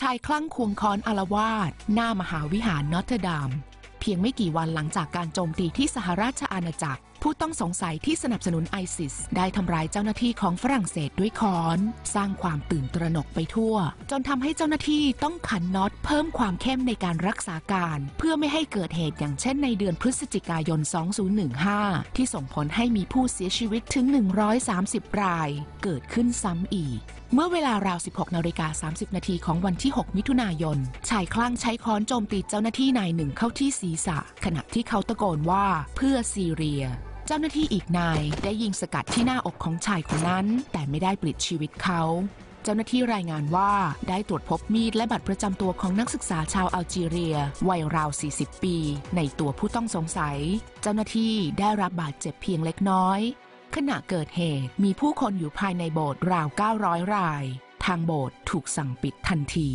ชายคลั่งควงค้อนอารวาสหน้ามหาวิหารนอตเทอร์ดาม เพียงไม่กี่วันหลังจากการโจมตีที่สหราชอาณาจักร ผู้ต้องสงสัยที่สนับสนุนไอซิส ได้ทำร้ายเจ้าหน้าที่ของฝรั่งเศสด้วยค้อน สร้างความตื่นตระหนกไปทั่ว จนทำให้เจ้าหน้าที่ต้องขันน็อตเพิ่มความเข้มในการรักษาการ เพื่อไม่ให้เกิดเหตุอย่างเช่นในเดือนพฤศจิกายน 2015 ที่ส่งผลให้มีผู้เสียชีวิตถึง 130 ราย เกิดขึ้นซ้ำอีกเมื่อเวลาราว 16 นาฬิกา 30 นาทีของวันที่ 6 มิถุนายน ชายคลั่งใช้ค้อนโจมตีเจ้าหน้าที่นายหนึ่งเข้าที่ศีรษะ ขณะที่เขาตะโกนว่าเพื่อซีเรีย เจ้าหน้าที่อีกนายได้ยิงสกัดที่หน้าอกของชายคนนั้น แต่ไม่ได้ปลิดชีวิตเขา เจ้าหน้าที่รายงานว่าได้ตรวจพบมีดและบัตรประจำตัวของนักศึกษาชาวอัลจีเรีย วัยราว 40 ปี ในตัวผู้ต้องสงสัย เจ้าหน้าที่ได้รับบาดเจ็บเพียงเล็กน้อย ขณะเกิดเหตุมีผู้คนอยู่ภายในโบสถ์ราว 900 ราย ทางโบสถ์ถูกสั่งปิดทันที